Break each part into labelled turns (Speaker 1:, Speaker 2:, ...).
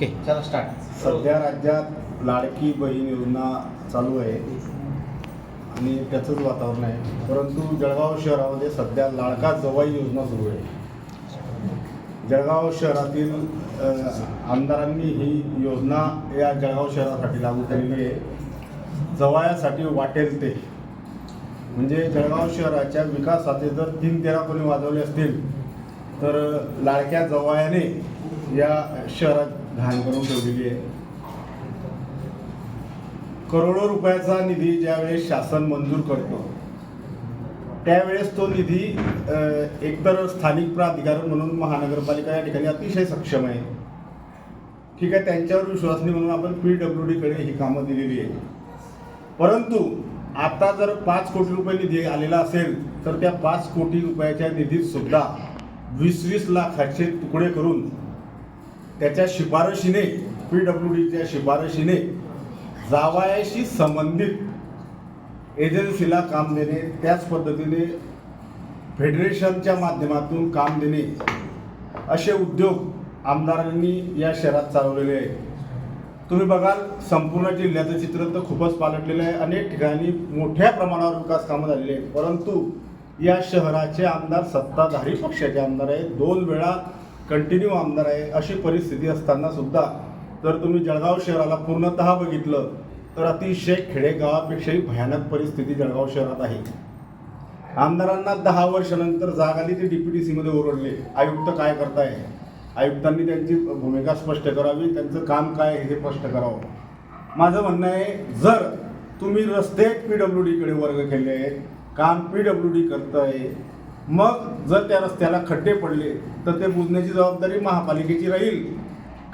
Speaker 1: Okay
Speaker 2: चला start
Speaker 3: सध्या राज्यात लाडकी बहीण योजना चालू आहे. आणि त्याचंच वातावरण आहे. परंतु जळगाव शहरामध्ये सध्या लाडका जवाई योजना सुरू आहे. जळगाव शहरातील अ, आमदारांनी ही योजना या जळगाव शहरासाठी लागू केलेली आहे. जवायासाठी वाटेल ते. म्हणजे जळगाव शहराच्या विकासाचे जर तीन तेरा कोणी वाजवले असतील तर लाडक्या जवायाने या शहरात घाण करून ठेवलेली आहे. करोडो रुपयाचा निधी ज्यावेळेस शासन मंजूर करतो त्यावेळेस तो निधी एकतर स्थानिक प्राधिकरण म्हणून महानगरपालिका या ठिकाणी अतिशय सक्षम आहे. ठीक आहे त्यांच्यावर विश्वासनी म्हणून आपण पी डब्ल्यू डीकडे ही कामं दिलेली आहे परंतु आता जर पाच कोटी रुपये निधी आलेला असेल तर त्या पाच कोटी रुपयाच्या निधीत सुद्धा वीस वीस लाखाचे तुकडे करून त्याच्या शिफारशीने पी डब्ल्यू डीच्या शिफारशीने जावायाशी संबंधित एजन्सीला काम देणे त्याच पद्धतीने फेडरेशनच्या माध्यमातून काम देणे असे उद्योग आमदारांनी या शहरात चालवलेले आहे तुम्ही बघाल संपूर्ण जिल्ह्याचं चित्र तर खूपच पालटलेलं आहे. अनेक ठिकाणी मोठ्या प्रमाणावर विकास कामं झालेली आहेत. परंतु या शहराचे आमदार सत्ताधारी पक्षाचे आमदार आहेत. दोन वेळा कंटिन्यू आमदार आहे अशी परिस्थिती असताना सुद्धा जर तुम्ही जळगाव शहराला पूर्णतः बघितलं तर अतिशय खेडेगावापेक्षाही भयानक परिस्थिती जळगाव शहरात आहे. आमदारांना दहा वर्षानंतर जाग आली ते डीपीटीसी सीमध्ये ओरडले आयुक्त काय करताय? आयुक्तांनी त्यांची भूमिका स्पष्ट करावी त्यांचं काम काय हे स्पष्ट करावं. माझं म्हणणं आहे जर तुम्ही रस्ते पी डब्ल्यू डीकडे वर्ग केले काम पी डब्ल्यू डी करताय मग जर त्या रस्त्याला खड्डे पडले तर ते बुजण्याची जबाबदारी महापालिकेची राहील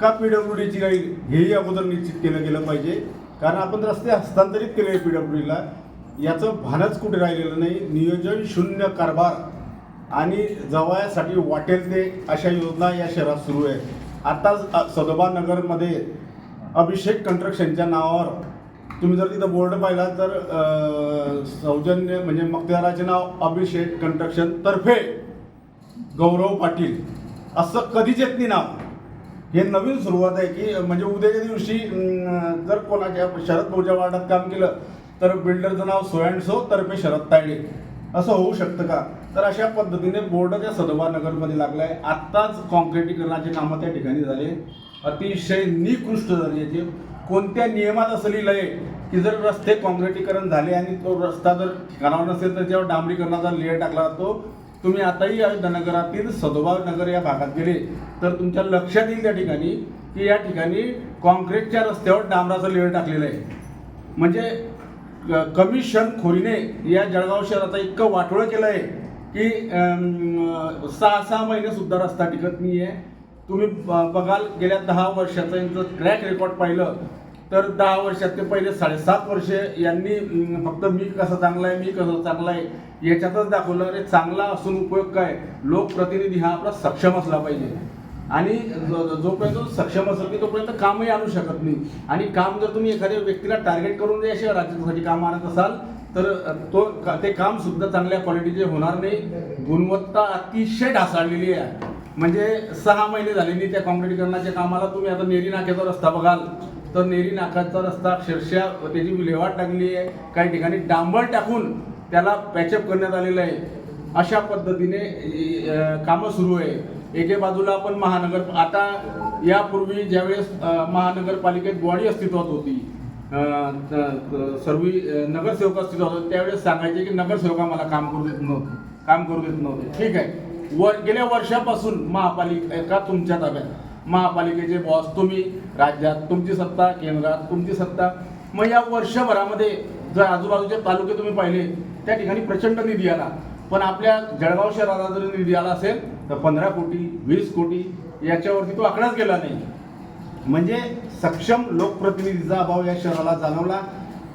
Speaker 3: का पी डब्ल्यू डीची राहील? हेही अगोदर निश्चित केलं गेलं पाहिजे. कारण आपण रस्ते हस्तांतरित केले पी डब्ल्यू डीला याचं भानच कुठे राहिलेलं नाही. नियोजन शून्य कारभार आणि जवळसाठी वाटेल ते अशा योजना या शहरात सुरू आहेत. आताच सदोबा नगरमध्ये अभिषेक कन्स्ट्रक्शनच्या नावावर तुम्ही जर तिथं बोर्ड पाहिला तर सौजन्य म्हणजे मक्तेदाराचे नाव अभिषेक कंट्रक्शन तर्फे गौरव पाटील असं कधीच येत नाही नाव. हे नवीन सुरुवात आहे की म्हणजे उद्याच्या दिवशी अं, जर कोणाच्या शरद भाऊच्या वार्डात काम केलं तर बिल्डरचं नाव सो अँड सो तर्फे शरद तायडे. असं होऊ शकतं का? तर अशा पद्धतीने बोर्ड त्या सदोबा नगरमध्ये आहे आत्ताच कॉन्क्रिटीकरणाचे कामं त्या ठिकाणी झाले. अतिशय निकृष्ट दर्जाचे कोणत्या नियमात असं लिहिलं आहे की जर रस्ते काँक्रिटीकरण झाले आणि तो रस्ता जर ठिकाणावर नसेल तर जेव्हा डांबरीकरणाचा लेअर टाकला जातो. तुम्ही आताही अयोध्या नगरातील सदोबा नगर या भागात गेले तर तुमच्या लक्षात येईल त्या ठिकाणी की या ठिकाणी कॉन्क्रीटच्या रस्त्यावर डांबराचं लेअर टाकलेलं आहे. म्हणजे क- कमिशन खोरीने या जळगाव शहराचा इतकं वाटोळं केलं आहे की सहा सहा महिने सुद्धा रस्ता टिकत नाही आहे तुम्ही ब- बघाल गेल्या दहा वर्षाचं यांचं ट्रॅक रेकॉर्ड पाहिलं तर दहा वर्षात ते पहिले साडेसात वर्षे यांनी फक्त मी कसं चांगला आहे मी कसं चांगला आहे याच्यातच दाखवलं अरे चांगला असून उपयोग काय? लोकप्रतिनिधी हा आपला सक्षम असला पाहिजे. आणि जो- जोपर्यंत सक्षम असेल की तोपर्यंत कामही आणू शकत नाही. आणि काम जर तुम्ही एखाद्या व्यक्तीला टार्गेट करून जर अशा राज्यासाठी काम आणत असाल तर तो ते काम सुद्धा चांगल्या क्वालिटीचे होणार नाही. गुणवत्ता अतिशय ढासाळलेली आहे. म्हणजे सहा महिने झाले नाही त्या काँक्रिटीकरणाच्या कामाला. तुम्ही आता नेरी नाक्याचा रस्ता बघाल. तर नेरी नाक्याचा रस्ता अक्षरशः त्याची विल्हेवाट टाकली आहे. काही ठिकाणी डांबर टाकून त्याला पॅचअप करण्यात आलेलं आहे. अशा पद्धतीने कामं सुरू आहे. एके बाजूला आपण महानगर आता यापूर्वी ज्यावेळेस महानगरपालिकेत बॉडी अस्तित्वात होती सर्व नगरसेवक अस्तित्वात होते त्यावेळेस सांगायचे की नगरसेवक आम्हाला काम करू देत नव्हते. काम करू देत नव्हते. ठीक आहे. व गेल्या वर्षापासून महापालिका तुमच्या ताब्यात. महापालिकेचे बॉस तुम्ही राज्यात तुमची सत्ता केंद्रात तुमची सत्ता. मग या वर्षभरामध्ये जर आजूबाजूचे तालुके तुम्ही पाहिले त्या ठिकाणी प्रचंड निधी आला. पण आपल्या जळगाव शहराला जर निधी आला असेल तर पंधरा कोटी वीस कोटी याच्यावरती तो आकडाच गेला नाही. म्हणजे सक्षम लोकप्रतिनिधीचा अभाव या शहराला जाणवला.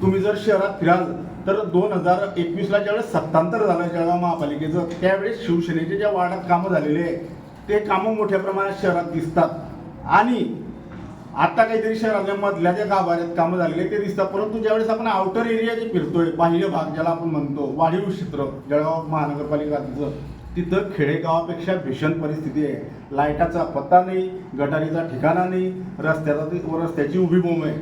Speaker 3: तुम्ही जर शहरात फिराल तर दोन हजार एकवीसला ज्यावेळेस सत्तांतर झालं जळगाव महापालिकेचं त्यावेळेस शिवसेनेचे ज्या वार्डात कामं झालेले आहे ते कामं मोठ्या प्रमाणात शहरात दिसतात. आणि आता काहीतरी शहराच्या मधल्या ज्या गाभाऱ्यात कामं झालेले ते दिसतात. परंतु ज्यावेळेस आपण आउटर एरिया जे फिरतोय बाह्य भाग ज्याला आपण म्हणतो वाढीव क्षेत्र जळगाव महानगरपालिकाचं तिथं खेडेगावापेक्षा भीषण परिस्थिती आहे. लाईटाचा पत्ता नाही गटारीचा ठिकाणा नाही रस्त्याचा रस्त्याची उभी बोंब आहे.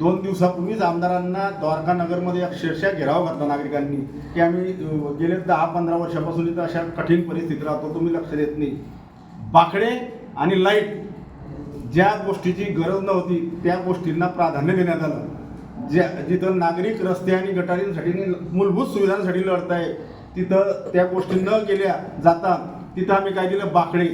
Speaker 3: दोन दिवसापूर्वीच आमदारांना द्वारका नगरमध्ये अक्षरशः घेराव घातला नागरिकांनी. की आम्ही गेले दहा पंधरा वर्षापासून इथं अशा कठीण परिस्थितीत राहतो तुम्ही लक्ष देत नाही. बाकडे आणि लाइट ज्या गोष्टीची गरज नव्हती त्या गोष्टींना प्राधान्य देण्यात आलं. ज्या जिथं नागरिक रस्ते आणि गटारींसाठी मूलभूत सुविधांसाठी लढत आहे तिथं त्या गोष्टी न गेल्या जाता तिथं आम्ही काय दिलं बाकडे.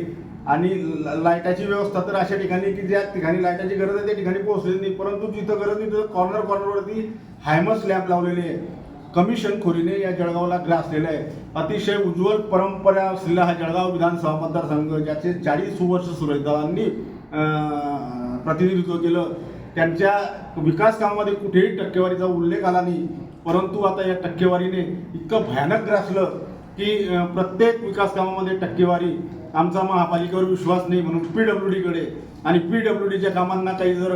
Speaker 3: आणि ल- लाईटाची व्यवस्था तर अशा ठिकाणी की ज्या ठिकाणी लाईटाची गरज आहे त्या ठिकाणी पोहोचलेली नाही. परंतु जिथं गरज नाही तिथं कॉर्नर कॉर्नरवरती हायमस लॅम्प लावलेले आहे. कमिशन खोरीने या जळगावला ग्रासलेला आहे. अतिशय उज्ज्वल परंपरा असलेला हा जळगाव विधानसभा मतदारसंघ ज्याचे चाळीस वर्ष सुरेशदारांनी प्रतिनिधित्व केलं. त्यांच्या विकास कामामध्ये कुठेही टक्केवारीचा उल्लेख आला नाही. परंतु आता या टक्केवारीने इतकं भयानक ग्रासलं. की प्रत्येक विकास कामामध्ये टक्केवारी आमचा महापालिकेवर विश्वास नाही म्हणून पी डब्ल्यू डीकडे आणि पी डब्ल्यू डीच्या कामांना काही जर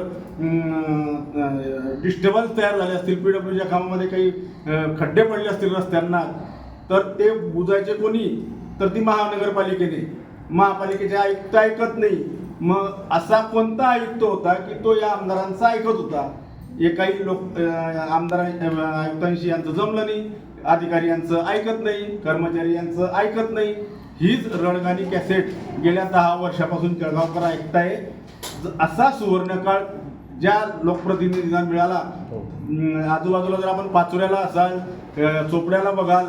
Speaker 3: डिस्टर्बन्स तयार झाले असतील पी डब्ल्यूच्या कामामध्ये काही खड्डे पडले असतील रस्त्यांना तर ते बुजायचे कोणी? तर ती महानगरपालिकेने. महापालिकेचे आयुक्त ऐकत नाही. मग असा कोणता आयुक्त होता की तो या आमदारांचा ऐकत होता? एकाही लोक आमदार आयुक्तांशी यांचं जमलं नाही. अधिकारी यांचं ऐकत नाही कर्मचारी यांचं ऐकत नाही. हीच रणगाणी कॅसेट गेल्या दहा वर्षापासून जळगावकर ऐकताय असा सुवर्णकाळ ज्या लोकप्रतिनिधींना मिळाला अं, आजूबाजूला जर आपण पाचोऱ्याला असाल चोपड्याला बघाल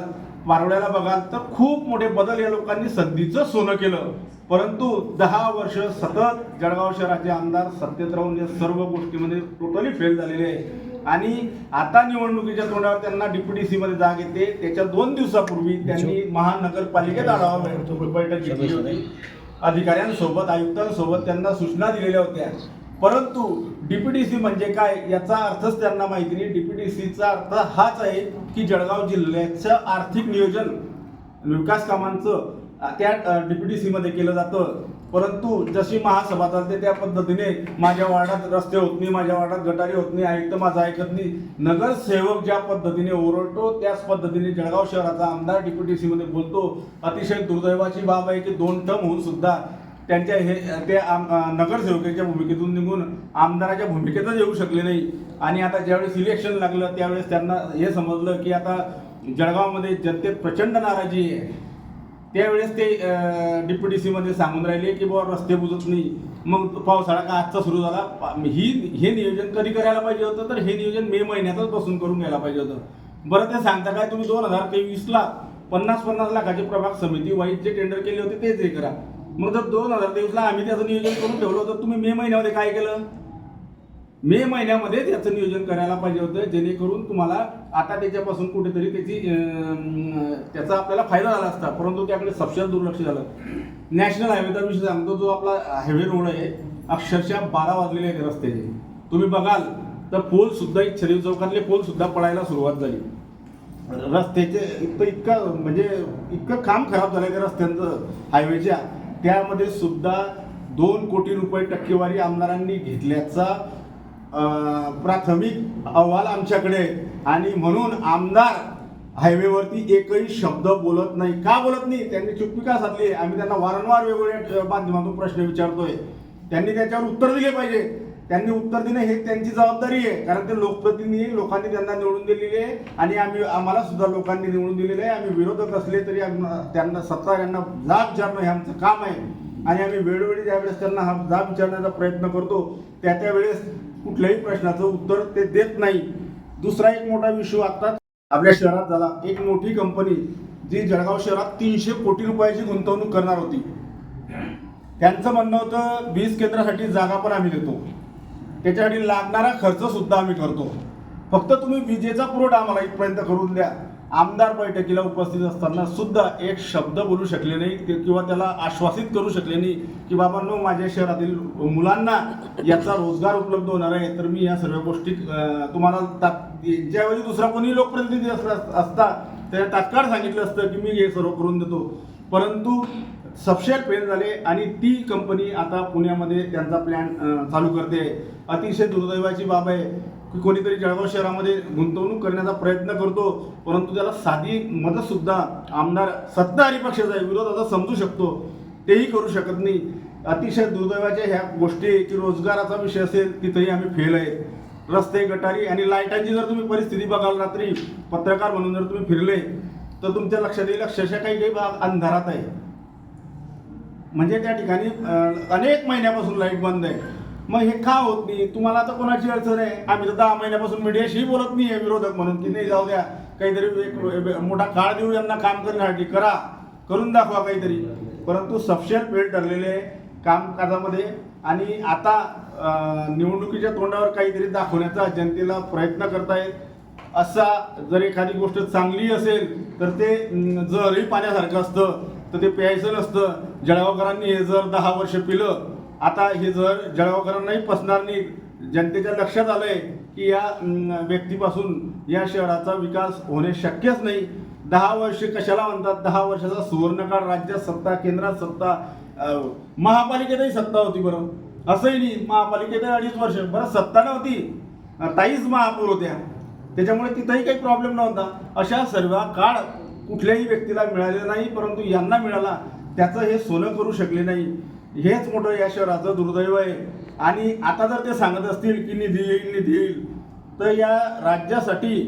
Speaker 3: पारोड्याला बघाल तर खूप मोठे बदल या लोकांनी संधीचं सोनं केलं. परंतु दहा वर्ष सतत जळगाव शहराचे आमदार सत्तेत राहून या सर्व गोष्टीमध्ये टोटली फेल झालेले आहे आणि आता निवडणुकीच्या तोंडावर त्यांना डीपीडीसी मध्ये जाग येते. त्याच्या दोन दिवसापूर्वी त्यांनी महानगरपालिकेत आढावा बैठक घेतली होती. अधिकाऱ्यांसोबत आयुक्तांसोबत त्यांना सूचना दिलेल्या होत्या. परंतु डीपीडीसी म्हणजे काय याचा अर्थच त्यांना माहिती नाही. डीपीडीसीचा अर्थ हाच आहे की जळगाव जिल्ह्याचं आर्थिक नियोजन विकास कामांचं त्या डीपीडीसी मध्ये केलं जातं. परंतु जशी महासभा चालते त्या पद्धतीने माझ्या वार्डात रस्ते होत नाही माझ्या वार्डात गटारी होत नाही आयुक्त माझं ऐकत नाही. नगरसेवक ज्या पद्धतीने ओरडतो त्याच पद्धतीने जळगाव शहराचा आमदार डीपीडीसी मध्ये बोलतो. अतिशय दुर्दैवाची बाब आहे की दोन टर्म होऊन सुद्धा त्यांच्या हे ते आम- नगरसेवकाच्या भूमिकेतून निघून आमदाराच्या भूमिकेतच येऊ शकले नाही. आणि आता ज्यावेळेस इलेक्शन लागलं त्यावेळेस त्यांना हे समजलं की आता जळगावमध्ये जनतेत प्रचंड नाराजी आहे. त्यावेळेस ते डीपीडीसी मध्ये सांगून राहिले की बाबा रस्ते बुजत नाही. मग पावसाळा का आजचा सुरू झाला? पा- ही हे नियोजन कधी करायला पाहिजे होतं? तर हे नियोजन मे महिन्यातच बसून करून घ्यायला पाहिजे होतं. बरं ते सांगता काय? तुम्ही दोन हजार तेवीसला पन्नास पन्नास लाखाची प्रभाग समिती वाईट जे टेंडर केले होते तेच हे करा. मग जर दोन हजार तेवीसला आम्ही त्याचं नियोजन करून ठेवलं होतं तुम्ही मे महिन्यामध्ये काय केलं? मे महिन्यामध्ये त्याचं नियोजन करायला पाहिजे होतं जेणेकरून तुम्हाला आता त्याच्यापासून कुठेतरी त्याची त्याचा आपल्याला फायदा झाला असता परंतु त्याकडे सपशेल दुर्लक्ष झालं. नॅशनल हायवेचा विषय सांगतो जो आपला हायवे रोड आहे अक्षरशः बारा वाजलेले आहेत रस्त्याचे तुम्ही बघाल तर पोलसुद्धा एक शरीर चौकातले पोलसुद्धा पडायला सुरुवात झाली. रस्त्याचे इतकं इतकं म्हणजे इतकं काम खराब झालं त्या रस्त्यांचं हायवेच्या. त्यामध्ये सुद्धा दोन कोटी रुपये टक्केवारी आमदारांनी घेतल्याचा प्राथमिक अहवाल आमच्याकडे आणि म्हणून आमदार हायवेवरती एकही शब्द बोलत नाही. का बोलत नाही? त्यांनी चुप्पी का साधली? आहे? आम्ही त्यांना वारंवार वेगवेगळ्या माध्यमातून प्रश्न विचारतोय. त्यांनी त्याच्यावर उत्तर दिले पाहिजे. त्यांनी उत्तर देणे हे त्यांची जबाबदारी आहे. कारण ते लोकप्रतिनिधी लोकांनी त्यांना निवडून दिलेली आहे. आणि आम्ही आम्हाला सुद्धा लोकांनी निवडून दिलेले आहे. आम्ही विरोधक असले तरी त्यांना सत्ता यांना जाब विचारणं हे आमचं काम आहे. आणि आम्ही वेळोवेळी ज्यावेळेस त्यांना हा जाब विचारण्याचा प्रयत्न करतो त्या त्यावेळेस कुठल्याही प्रश्नाचं उत्तर ते देत नाही. दुसरा एक मोठा विषय आत्ताच आपल्या शहरात झाला. एक मोठी कंपनी जी जळगाव शहरात तीनशे कोटी रुपयाची गुंतवणूक करणार होती. त्यांचं म्हणणं होतं वीज केंद्रासाठी जागा पण आम्ही देतो. त्याच्यासाठी लागणारा खर्च सुद्धा आम्ही करतो. फक्त तुम्ही विजेचा पुरवठा आम्हाला इथपर्यंत करून द्या. आमदार बैठकीला उपस्थित असताना सुद्धा एक शब्द बोलू शकले नाही ते- किंवा त्याला आश्वासित करू शकले नाही की बाबा नो माझ्या शहरातील मुलांना याचा रोजगार उपलब्ध होणार आहे. तर मी या सर्व गोष्टी तुम्हाला ता- ज्यावेळी दुसरा कोणी लोकप्रतिनिधी असला असता त्या तात्काळ सांगितलं असतं की मी हे सर्व करून देतो. परंतु सबशेट फेल झाले आणि ती कंपनी आता पुण्यामध्ये त्यांचा प्लॅन चालू करते. अतिशय दुर्दैवाची बाब आहे. की कोणीतरी जळगाव शहरामध्ये गुंतवणूक करण्याचा प्रयत्न करतो परंतु त्याला साधी मतसुद्धा आमदार सत्ताधारी पक्षाचा आहे विरोधाचा समजू शकतो तेही करू शकत नाही. अतिशय दुर्दैवाच्या ह्या गोष्टी की रोजगाराचा विषय असेल तिथेही आम्ही फेल आहे. रस्ते गटारी आणि लाईटांची जर तुम्ही परिस्थिती बघाल रात्री पत्रकार म्हणून जर तुम्ही फिरले तर तुमच्या लक्षात येईल अक्षरशः काही काही भाग अंधारात आहे. म्हणजे त्या ठिकाणी अनेक महिन्यापासून लाइट बंद आहे. मग हे का होत नाही? तुम्हाला आता कोणाची अडचण आहे? आम्ही तर दहा महिन्यापासून मीडियाशी बोलत नाही आहे विरोधक म्हणून. की नाही जाऊ द्या. काहीतरी एक मोठा काळ देऊ यांना काम करण्यासाठी. करा. करून दाखवा काहीतरी. परंतु सपशेल वेळ ठरलेले कामकाजामध्ये आणि आता निवडणुकीच्या तोंडावर काहीतरी दाखवण्याचा जनतेला प्रयत्न करतायत. असा जर एखादी गोष्ट चांगली असेल तर ते जरही पाण्यासारखं असतं तर ते प्यायचं नसतं. जळगावकरांनी हे जर दहा वर्ष पिलं आता हे जर जळगावकरांनाही पसणार नाही जनतेच्या लक्षात आलंय की या व्यक्तीपासून या शहराचा विकास होणे शक्यच नाही. दहा वर्ष कशाला म्हणतात? दहा वर्षाचा सुवर्णकाळ राज्यात सत्ता केंद्रात सत्ता महापालिकेतही सत्ता होती बरं. असंही नाही महापालिकेतही अडीच वर्ष. बरं सत्ता नव्हती. ताईच महापौर होत्या. त्याच्यामुळे तिथंही काही प्रॉब्लेम नव्हता. अशा सर्व काळ कुठल्याही व्यक्तीला मिळालेला नाही परंतु यांना मिळाला. त्याचं हे सोनं करू शकले नाही. हेच मोठं या शहराचं दुर्दैव आहे. आणि आता जर ते सांगत असतील की निधी येईल निधी येईल तर या राज्यासाठी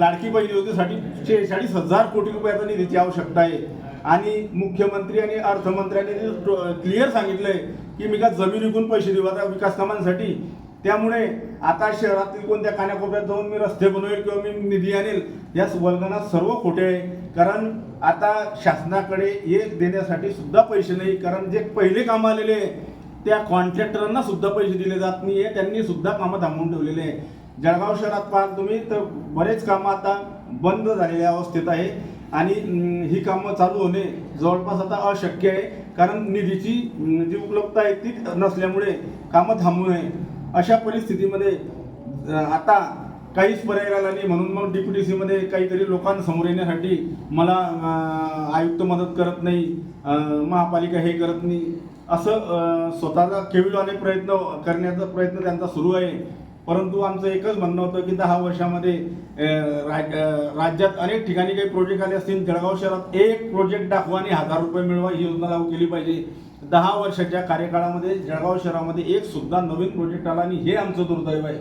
Speaker 3: लाडकी बहीण योजनेसाठी शेहेचाळीस हजार कोटी रुपयाचा निधीची आवश्यकता आहे. आणि मुख्यमंत्री आणि अर्थमंत्र्यांनी क्लिअर सांगितलंय की मी का जमीन विकून पैसे देऊ आता विकास कामांसाठी त्यामुळे आता शहरातील कोणत्या कानाकोपऱ्यात जाऊन मी रस्ते बनवेल किंवा मी निधी आणेल या वर्गना सर्व खोटे आहे. कारण आता शासनाकडे एक देण्यासाठी सुद्धा पैसे नाही. कारण जे पहिले काम आलेले आहे, त्या कॉन्ट्रॅक्टरांना सुद्धा पैसे दिले जात नाही आहे त्यांनी सुद्धा कामं थांबवून ठेवलेले आहे. जळगाव शहरात पाहाल तुम्ही तर बरेच कामं आता बंद झालेल्या अवस्थेत आहे. आणि ही कामं चालू होणे जवळपास आता अशक्य आहे. कारण निधीची जी उपलब्धता आहे ती नसल्यामुळे कामं थांबू नये. अशा परिस्थितीमध्ये आता काहीच पर्याय राहिला नाही. म्हणून मग DPTC सीमध्ये काहीतरी लोकांसमोर येण्यासाठी मला आयुक्त मदत करत नाही महापालिका हे करत नाही. असं स्वतःचा स्वतःला केविलवाने प्रयत्न करण्याचा प्रयत्न त्यांचा सुरू आहे. परंतु आमचं एकच म्हणणं होतं की दहा वर्षामध्ये राज्यात अनेक ठिकाणी काही प्रोजेक्ट आले असतील जळगाव शहरात एक प्रोजेक्ट दाखवा आणि हजार रुपये मिळवा ही योजना लागू केली पाहिजे. दहा वर्षाच्या कार्यकाळामध्ये जळगाव शहरामध्ये एक सुद्धा नवीन प्रोजेक्ट आला आणि हे आमचं दुर्दैव आहे.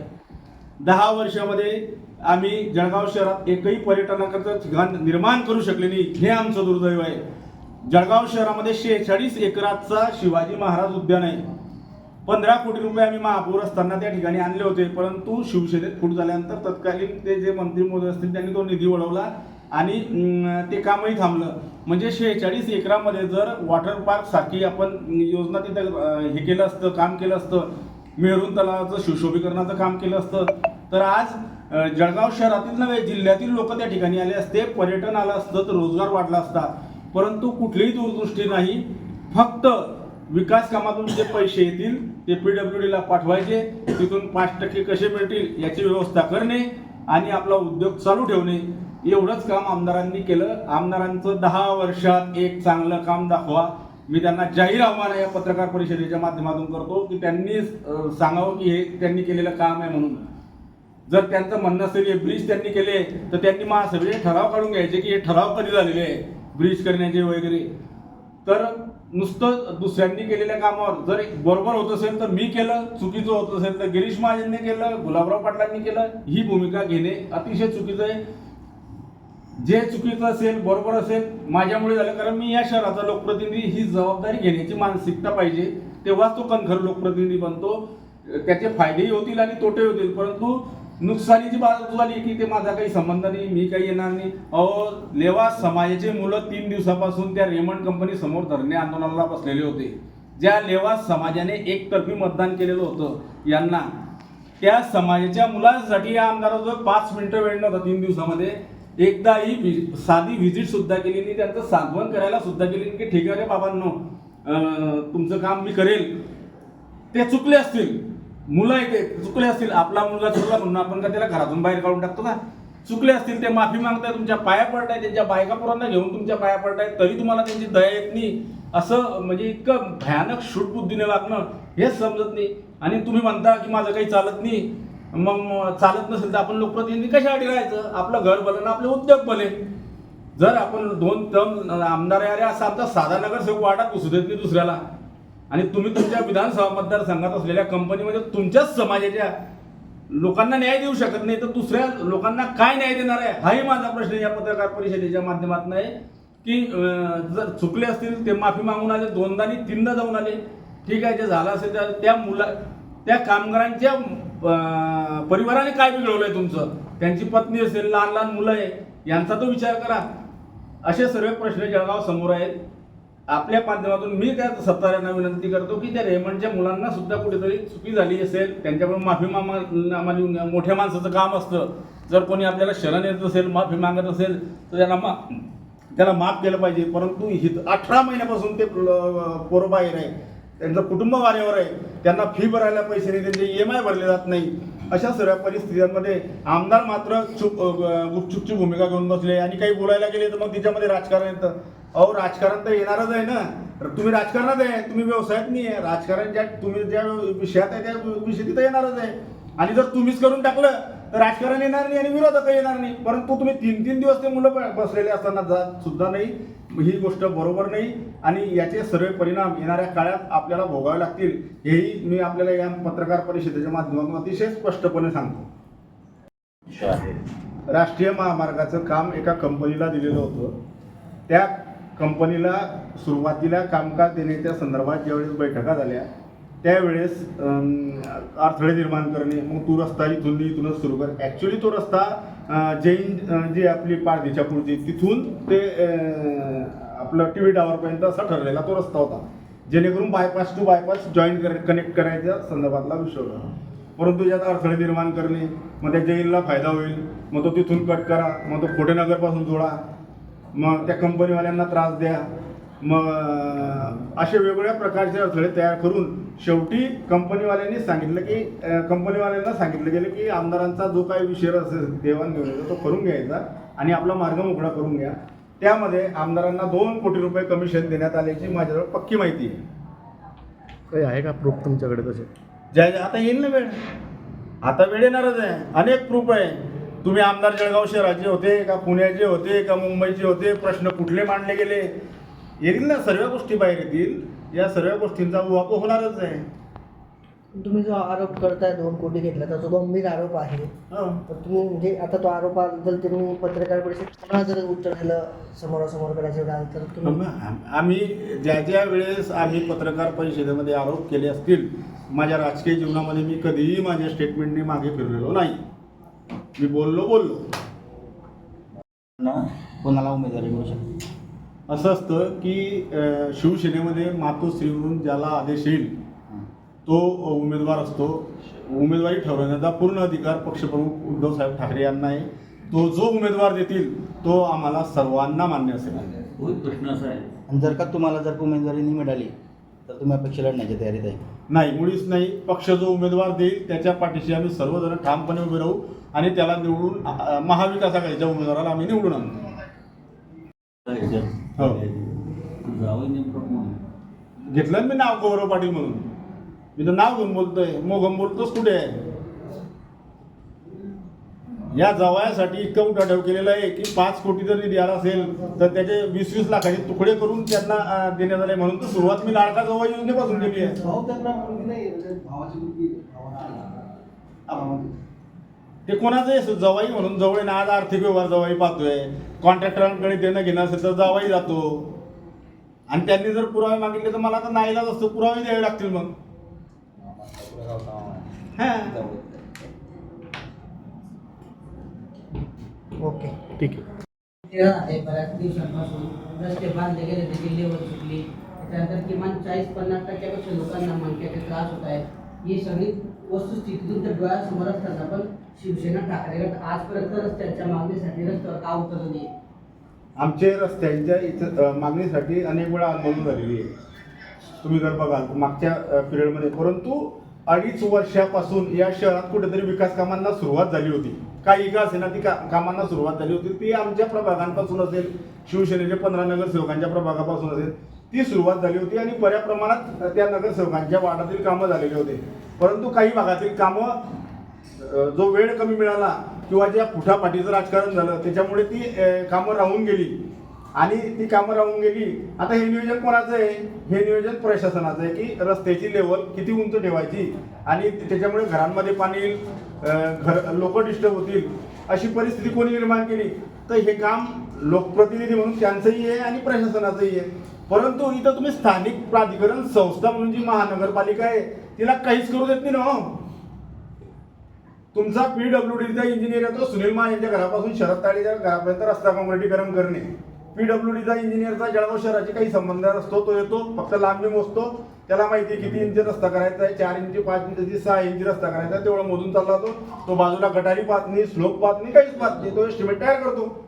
Speaker 3: दहा वर्षामध्ये आम्ही जळगाव शहरात एकही पर्यटनाकरता ठिकाण निर्माण करू शकले नाही. हे आमचं दुर्दैव आहे. जळगाव शहरामध्ये शेहेचाळीस एकराचा शिवाजी महाराज उद्यान आहे. पंधरा कोटी रुपये आम्ही महापौर असताना त्या ठिकाणी आणले होते. परंतु शिवसेनेत फूट झाल्यानंतर तत्कालीन ते जे मंत्री महोदय असतील त्यांनी तो निधी वळवला. आणि ते कामही थांबलं. म्हणजे शेहेचाळीस एकरामध्ये जर वॉटर पार्क सारखी आपण योजना तिथं हे केलं असतं काम केलं असतं मेहरून तलावाचं सुशोभीकरणाचं काम केलं असतं तर आज जळगाव शहरातील नव्हे जिल्ह्यातील लोक त्या ठिकाणी आले असते पर्यटन आलं असतं तर रोजगार वाढला असता. परंतु कुठलीही दूरदृष्टी नाही फक्त विकास कामातून जे पैसे येतील ते पी डब्ल्यू डीला पाठवायचे तिथून पाच टक्के कसे मिळतील याची व्यवस्था करणे आणि आपला उद्योग चालू ठेवणे. एवढंच काम आमदारांनी केलं. आमदारांचं दहा वर्षात एक चांगलं काम दाखवा. मी त्यांना जाहीर आव्हान या पत्रकार परिषदेच्या माध्यमातून करतो की त्यांनी सांगावं की हे त्यांनी केलेलं काम आहे म्हणून. जर त्यांचं म्हणणं असेल हे ब्रिज त्यांनी केले तर त्यांनी महासभेचे ठराव काढून घ्यायचे की हे ठराव कधी झालेले आहे? ब्रिज करण्याचे वगैरे. तर नुसतं दुसऱ्यांनी केलेल्या कामावर जर बरोबर होत असेल तर मी केलं चुकीचं होत असेल तर गिरीश महाजनने केलं गुलाबराव पाटलांनी केलं ही भूमिका घेणे अतिशय चुकीचं आहे. जे चुकीचं असेल बरोबर असेल माझ्यामुळे झालं. कारण मी या शहराचा लोकप्रतिनिधी ही जबाबदारी घेण्याची मानसिकता पाहिजे. तेव्हाच तो कणखर लोकप्रतिनिधी बनतो. त्याचे फायदेही होतील आणि तोटे होतील परंतु नुकसानीची बाजू झाली की ते माझा काही संबंध नाही मी काही येणार नाही. अहो लेवा समाजाचे मुलं तीन दिवसापासून त्या रेमंड कंपनी समोर धरणे आंदोलनाला बसलेले होते. ज्या लेवा समाजाने एकतर्फी मतदान केलेलं होतं यांना. त्या समाजाच्या मुलांसाठी या आमदाराजवळ पाच मिनिटं वेळ नव्हता तीन दिवसामध्ये. एकदा ही साधी व्हिजिट सुद्धा केली नाही त्यांचं सांत्वन करायला सुद्धा केली नाही की ठीक आहे रे बाबांनो तुमचं काम मी करेल. ते चुकले असतील. मुलं येते ते चुकले असतील. आपला मुलगा चुकला म्हणून आपण का त्याला घरातून बाहेर काढून टाकतो ना? चुकले असतील ते माफी मागताय तुमच्या पाया पडताय त्यांच्या बायका पोरांना घेऊन तुमच्या पाया पडताय तरी तुम्हाला त्यांची दया येत नाही. असं म्हणजे इतकं भयानक शूट बुद्धीने वागणं हेच समजत नाही. आणि तुम्ही म्हणता की माझं काही चालत नाही. मग चालत नसेल तर आपण लोकप्रतिनिधी कशासाठी राहायचं? आपलं घर भलं आणि आपले उद्योग भले जर आपण दोन टर्म आमदार आहे अरे असा आमचा साधा नगरसेवक वाटात घुसू देत नाही दुसऱ्याला. आणि तुम्ही तुमच्या विधानसभा मतदारसंघात असलेल्या कंपनीमध्ये तुमच्याच समाजाच्या लोकांना न्याय देऊ शकत नाही तर दुसऱ्या लोकांना काय न्याय देणार आहे? हाही माझा प्रश्न या पत्रकार परिषदेच्या माध्यमातून आहे की जर चुकले असतील ते माफी मागून आले दोनदा आणि तीनदा जाऊन आले. ठीक आहे जे झालं असेल त्या मुला त्या कामगारांच्या परिवाराने काय बिघडवलंय तुमचं? त्यांची पत्नी असेल लहान लहान मुलं आहे यांचा तो विचार करा. असे सर्व प्रश्न जळगाव समोर आहेत. आपल्या माध्यमातून मी त्या सत्ताऱ्यांना विनंती करतो की त्या रेमंडच्या मुलांना सुद्धा कुठेतरी चुकी झाली असेल त्यांच्याकडून माफी मामा मोठ्या माणसाचं काम असतं. जर कोणी आपल्याला शरण येत असेल माफी मागत असेल तर त्यांना मा त्याला माफ केलं पाहिजे. परंतु हित अठरा महिन्यापासून ते पोरं बाहेर आहे. त्यांचं कुटुंब वारेवर आहे. त्यांना फी भरायला पैसे नाही त्यांचे ई एम आय भरले जात नाही. अशा सर्व परिस्थितीमध्ये आमदार मात्र चुप गुपचुपची भूमिका घेऊन बसले आणि काही बोलायला गेले तर मग तिच्यामध्ये राजकारण येतं. अहो राजकारण तर येणारच आहे ना. तुम्ही राजकारणात आहे तुम्ही व्यवसायात नाही आहे. राजकारण ज्या तुम्ही ज्या विषयात आहे त्या विषय तिथं येणारच आहे. आणि जर तुम्हीच करून टाकलं तर राजकारण येणार नाही आणि विरोधक येणार नाही. परंतु तुम्ही तीन तीन दिवस ते मुलं बसलेले असताना जात सुद्धा नाही. ही गोष्ट बरोबर नाही. आणि याचे सर्व परिणाम येणाऱ्या काळात आपल्याला भोगावे लागतील हेही मी आपल्याला या पत्रकार परिषदेच्या माध्यमातून अतिशय स्पष्टपणे सांगतो. राष्ट्रीय महामार्गाचं काम एका कंपनीला दिलेलं होतं. त्या कंपनीला सुरुवातीला कामकाज देण्याच्या संदर्भात ज्यावेळेस बैठका झाल्या त्यावेळेस अडथळे निर्माण करणे मग तो रस्ता इथून इथूनच सुरू कर. ॲक्च्युली तो रस्ता जैन जी आपली पारधीच्या पुढची तिथून ते आपलं टी व्ही टावरपर्यंत असा ठरलेला तो रस्ता होता. जेणेकरून बायपास टू बायपास जॉईन कर कनेक्ट करायच्या संदर्भातला विषय होता. परंतु यात अडथळे निर्माण करणे मग त्या जैनला फायदा होईल मग तो तिथून कट करा मग तो खोटेनगरपासून जोडा मग त्या कंपनीवाल्यांना त्रास द्या मग असे वेगवेगळ्या प्रकारचे अडथळे तयार करून शेवटी कंपनीवाल्यांनी सांगितलं की कंपनीवाल्यांना सांगितलं गेलं की आमदारांचा जो काही विषय असेल देवाणघेवाणीचा तो करून घ्यायचा आणि आपला मार्ग मोकळा करून घ्या. त्यामध्ये आमदारांना दोन कोटी रुपये कमिशन देण्यात आल्याची माझ्याजवळ पक्की माहिती आहे.
Speaker 4: काही आहे का प्रूफ तुमच्याकडे तसे?
Speaker 5: ज्या ज्या- आता येईल ना वेळ. आता वेळ येणारच आहे. अनेक प्रूफ आहे. तुम्ही आमदार जळगाव शहराचे होते का पुण्याचे होते का मुंबईचे होते? प्रश्न कुठले मांडले गेले? येतील ना सर्व गोष्टी बाहेर येतील. या सर्व गोष्टींचा उहापोह होणारच आहे.
Speaker 6: तुम्ही जो आरोप करताय दोन कोटी घेतला त्याचा गंभीर आरोप आहे.
Speaker 5: हो.
Speaker 6: तर तुम्ही म्हणजे आता तो आरोपाबद्दल तुम्ही पत्रकार परिषद पुन्हा जर उत्तर दिलं समोरासमोर करायचं तर तुम्ही
Speaker 5: आम्ही ज्या ज्या वेळेस आम्ही पत्रकार परिषदेमध्ये आरोप केले असतील माझ्या राजकीय जीवनामध्ये मी कधीही माझ्या स्टेटमेंटने मागे फिरलेलो नाही. मी बोललो बोललो.
Speaker 7: कोणाला उमेदवारी मिळू शकते?
Speaker 5: असं असतं की अ, शिवसेनेमध्ये मातोश्री म्हणून ज्याला आदेश येईल तो उमेदवार असतो. उमेदवारी ठरवण्याचा पूर्ण अधिकार पक्षप्रमुख उद्धव साहेब ठाकरे यांना आहे. तो जो उमेदवार देतील तो आम्हाला सर्वांना मान्य असेल.
Speaker 8: प्रश्न असा आहे.
Speaker 7: आणि जर का तुम्हाला जर का उमेदवारी नाही मिळाली तर तुम्ही अपेक्षा लढण्याच्या तयारीत आहे.
Speaker 5: नाही मुळीच नाही. पक्ष जो उमेदवार देईल त्याच्या पाठीशी आम्ही सर्वजण ठामपणे उभे राहू आणि त्याला निवडून अ, महाविकास आघाडीच्या उमेदवाराला आम्ही निवडून आणू. हो.
Speaker 8: जावं नेमकं कोण?
Speaker 5: घेतलं ना मी नाव गौरव पाटील म्हणून. मी तर नाव घेऊन बोलतोय. मोगम बोलतोच कुठे? आहे या जवायासाठी इतकं उठाठेव केलेलं आहे की पाच कोटी जर निधी आला असेल तर त्याचे वीस वीस लाखाचे तुकडे करून त्यांना अं, देण्यात आले. म्हणून तर सुरुवात मी लाडका जवळ योजनेपासून केली आहे. अं, ते कोणाचं जवाई म्हणून जवळ ना आज आर्थिक व्यवहार जवाई पाहतोय. कॉन्ट्रॅक्टरांकडे देणं घेणं असेल तर जवाई जातो. आणि त्यांनी जर पुरावे मागितले तर मला तर नाईलाज असतो. पुरावे द्यावे लागतील मग. हा.
Speaker 6: ओके.
Speaker 4: ठीक आहे.
Speaker 9: ते बऱ्याच दिवसांपासून रस्ते बांधले गेले त्याची लेवल चुकली त्यानंतर किमान चाळीस पन्नास टक्क्यापेक्षा लोकांना मणक्याचे त्रास होत आहेत. ही सगळी वस्तुस्थितीतून त्या डोळ्यासमोर असताना पण शिवसेना ठाकरे गट आजपर्यंत रस्त्यांच्या मागणीसाठी रस्त्यावर का उतरलं नाही?
Speaker 5: आमचे रस्त्यांच्या इथं मागणीसाठी अनेक वेळा आंदोलन झालेली आहे. तुम्ही जर बघाल मागच्या पिरियडमध्ये परंतु अडीच वर्षापासून या शहरात कुठेतरी विकास कामांना सुरुवात झाली होती. काही का असेना ती का कामांना सुरुवात झाली होती. ती आमच्या प्रभागांपासून असेल शिवसेनेच्या पंधरा नगरसेवकांच्या प्रभागापासून असेल ती सुरुवात झाली होती आणि बऱ्या प्रमाणात त्या नगरसेवकांच्या वार्डातील कामं झालेली होते.
Speaker 3: परंतु काही भागातील कामं जो वेळ कमी मिळाला किंवा ज्या पुठापाठीचं राजकारण झालं त्याच्यामुळे ती कामं राहून गेली. आणि ती कामं राहून गेली आता हे नियोजन कोणाचं आहे? हे नियोजन प्रशासनाचं आहे की रस्त्याची लेवल किती उंच ठेवायची आणि त्याच्यामुळे घरांमध्ये पाणी येईल घर लोक डिस्टर्ब होतील अशी परिस्थिती कोणी निर्माण केली? तर हे काम लोकप्रतिनिधी म्हणून त्यांचंही आहे आणि प्रशासनाचंही आहे. परंतु इथं तुम्ही स्थानिक प्राधिकरण संस्था म्हणून जी महानगरपालिका आहे तिला काहीच करू देत नाही ना. तुमचा तुमचा पीडब्ल्यू डीचा इंजिनियर येतो सुनील मा यांच्या घरापासून शरद ताळीच्या घरापर्यंत रस्ता काँक्रिटीकरण करणे. पीडब्ल्यू डीचा इंजिनियरचा जळगाव शहराची काही संबंध असतो तो येतो फक्त लांबी मोजतो. त्याला माहिती आहे किती इंच रस्ता करायचा आहे चार इंची पाच इंची सहा इंची रस्ता करायचा आहे तेवढं मोजून चालला तो. तो बाजूला गटारी पाहत नाही स्लोप पाहत नाही काहीच पाहत नाही. तो एस्टिमेट तयार करतो.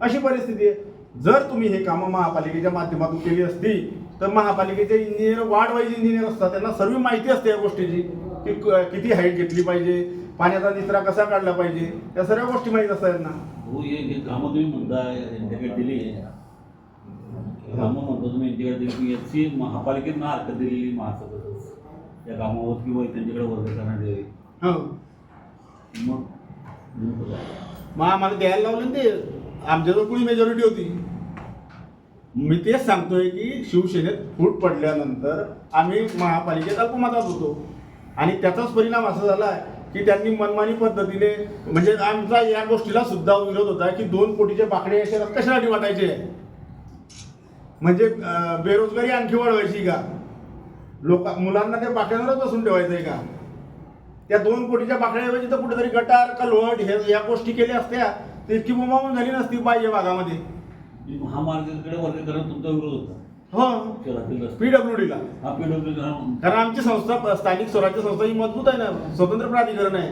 Speaker 3: अशी परिस्थिती आहे. जर तुम्ही हे कामं महापालिकेच्या माध्यमातून केली असती तर महापालिकेचे इंजिनियर वार्ड वाईज इंजिनियर असतात. त्यांना सर्व माहिती असते या गोष्टीची की क- किती हाईट घेतली पाहिजे पाण्याचा निचरा कसा काढला पाहिजे या सर्व गोष्टी माहीत असतात त्यांना
Speaker 8: हो हे हे कामं तुम्ही म्हणताय यांच्याकडे दिली. कामं म्हणतो तुम्ही यांच्याकडे दिली. की याची महापालिकेनं हरकत दिलेली महासभेतच. या कामावर किंवा त्यांच्याकडे वर्ग करण्यात
Speaker 3: हो.
Speaker 8: मग?
Speaker 3: मग आम्हाला द्यायला लावलं ना ते. आमच्याजवळ कुणी मेजॉरिटी होती. मी तेच सांगतोय की शिवसेनेत फूट पडल्यानंतर आम्ही महापालिकेत अल्पमतात होतो. आणि त्याचाच परिणाम असा झाला की त्यांनी मनमानी पद्धतीने म्हणजे आमचा या गोष्टीला सुद्धा विरोध होता की दोन कोटीचे बाकडे असे कशासाठी वाटायचे? म्हणजे बेरोजगारी आणखी वाढवायची का? लोक मुलांना त्या बाकड्यांवरच बसून ठेवायचं आहे का? त्या दोन कोटीच्या बाकड्याऐवजी तर कुठेतरी गटार का लोहट हे या गोष्टी केल्या असत्या. तर इतकी बोंबाबोंब झाली नसती पाहिजे भागामध्ये.
Speaker 8: की महामार्गाकडे वर्गीकरण तुमचा विरोध होता.
Speaker 3: हो. पीडब्ल्यू
Speaker 8: हा PWD करण
Speaker 3: कारण आमची संस्था स्थानिक स्वराज्य संस्था ही मजबूत आहे ना. स्वतंत्र प्राधिकरण आहे.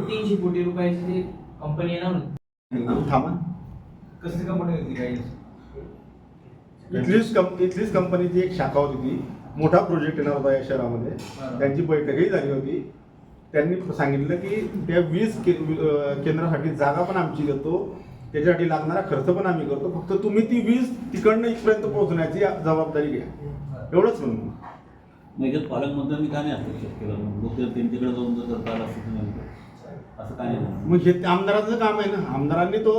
Speaker 2: तीनशे कोटी रुपयाची ती कंपनी येणार होती
Speaker 3: थांबा.
Speaker 2: कसली कंपनी होती काही
Speaker 3: इथलीच कंप इथलीच कंपनीची एक शाखा होती ती. मोठा प्रोजेक्ट येणार होता या शहरामध्ये.
Speaker 2: बरं.
Speaker 3: त्यांची बैठकही झाली होती. त्यांनी सांगितलं की त्या के अं, केंद्रासाठी जागा पण आमची देतो. त्याच्यासाठी लागणारा खर्च पण आम्ही करतो. फक्त तुम्ही ती वीज तिकडनं इथपर्यंत पोहोचण्याची जबाबदारी घ्या. एवढंच म्हणून.
Speaker 8: याच्यात पालकमंत्र्यांनी का नाही हस्तक्षेप केला? लोक त्यांच्याकडे जाऊन जर करता. असं काय नाही
Speaker 3: मग हे ते आमदाराचं काम आहे ना. आमदारांनी तो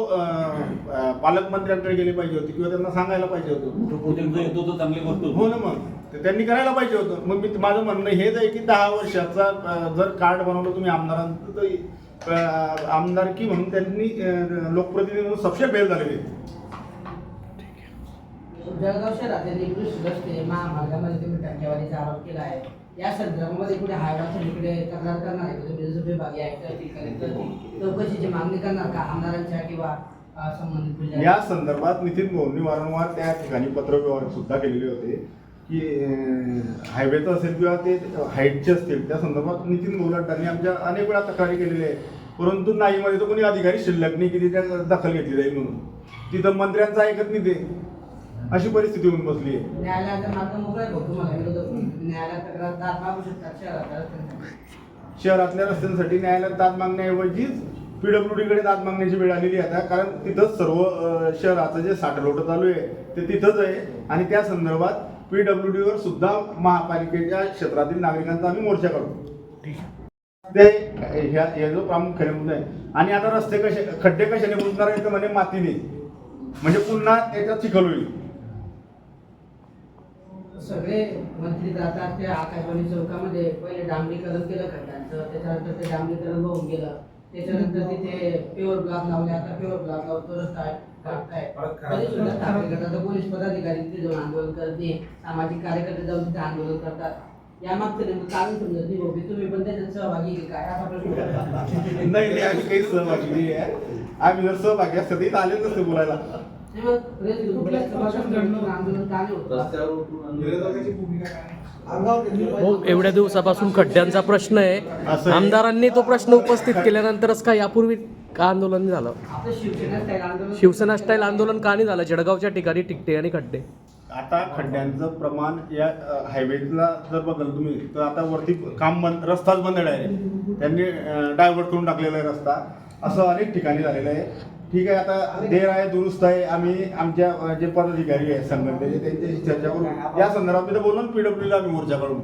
Speaker 3: पालकमंत्र्यांकडे गेले पाहिजे होते किंवा त्यांना सांगायला पाहिजे होतं.
Speaker 8: तो प्रोजेक्ट जर येतो तर चांगली गोष्ट होती.
Speaker 3: हो ना मग. ते त्यांनी करायला पाहिजे होतं. मग मी माझं म्हणणं हेच आहे की दहा वर्षाचा जर कार्ड बनवलं तुम्ही आमदारांचं तर आमदारकी म्हणून त्यांनी लोकप्रतिनिधी म्हणून सबसे फेल झालेले.
Speaker 9: जळगाव शहरातील निकृष्ट रस्ते महामार्गामध्ये तुम्ही टक्केवारीचा आरोप केला आहे या संदर्भामध्ये कुठे हायवा इकडे तक्रार करणार आहे? तुम्ही कलेक्टर असतील, चौकशीची मागणी करणार का आमदारांच्या किंवा संबंधित
Speaker 3: या संदर्भात नितीन भाऊंनी वारंवार त्या ठिकाणी पत्रव्यवहार सुद्धा केलेले होते की हायवेचं असेल किंवा ते हाईटचे असतील त्या संदर्भात नितीन लड्डांनी आमच्या अनेक वेळा तक्रारी केलेल्या आहे. परंतु नाहीमध्ये तर कोणी अधिकारी शिल्लक नाही की त्याच्यात दखल घेतली जाईल म्हणून. तिथं मंत्र्यांचं ऐकत नाही ते अशी परिस्थिती होऊन बसली. शहरातल्या रस्त्यांसाठी. न्यायालयात दाद मागण्याऐवजीच पीडब्ल्यू कडे दाद मागण्याची वेळ आलेली आहे आता. कारण तिथंच सर्व शहराचं जे साठलोट चालू आहे ते तिथंच आहे. आणि त्या संदर्भात पीडब्ल्यू वर सुद्धा महापालिकेच्या क्षेत्रातील नागरिकांचा आम्ही मोर्चा काढतो ते ह्या हे जो प्रामुख्याने मुद्दा आहे. आणि आता रस्ते कसे खड्डे कशाने बुजणार आहेत तर म्हणे मातीने. म्हणजे पुन्हा त्याच्यात चिखल होईल.
Speaker 9: सगळे मंत्री जातात त्या आकाशवाणी चौकामध्ये. पहिले डांबरीकरण केलं खड्ड्यांचं त्याच्यानंतर ते डांबरीकरण होऊन गेलं. त्याच्यानंतर तिथे प्युअर ब्लॉक लावले आता प्युअर ब्लॉक लावतो रस्ता. काढताय पोलीस पदाधिकारी तिथे जाऊन आंदोलन करते. सामाजिक कार्यकर्ते जाऊन तिथे आंदोलन करतात. या मागचं नेमकं कारण समजत नाही भाऊ तुम्ही पण त्याच्यात सहभागी काय? असा प्रश्न.
Speaker 3: नाही नाही आम्ही काही सहभागी नाही आहे. आम्ही जर सहभागी असते तर इथं आलेच नसते बोलायला.
Speaker 4: हो एवढ्या दिवसापासून खड्ड्यांचा प्रश्न आहे. आमदारांनी तो प्रश्न उपस्थित केल्यानंतरच का यापूर्वी का आंदोलन झालं?
Speaker 9: शिवसेना स्टाईल आंदोलन
Speaker 4: का नाही झालं? जळगावच्या ठिकाणी टिकटे आणि खड्डे.
Speaker 3: आता खड्ड्यांचं प्रमाण या हायवेला जर बघाल तुम्ही तर आता वरती काम बंद रस्ताच बंद आहे. त्यांनी डायव्हर्ट करून टाकलेला आहे रस्ता. असं अनेक ठिकाणी झालेलं आहे. ठीक आहे आता देर आहे दुरुस्त आहे. आम्ही आमच्या जे पदाधिकारी आहेत संघटनेचे त्यांच्याशी चर्चा करून या संदर्भात तिथे बोलून पीडब्ल्यूला आम्ही मोर्चा
Speaker 5: करून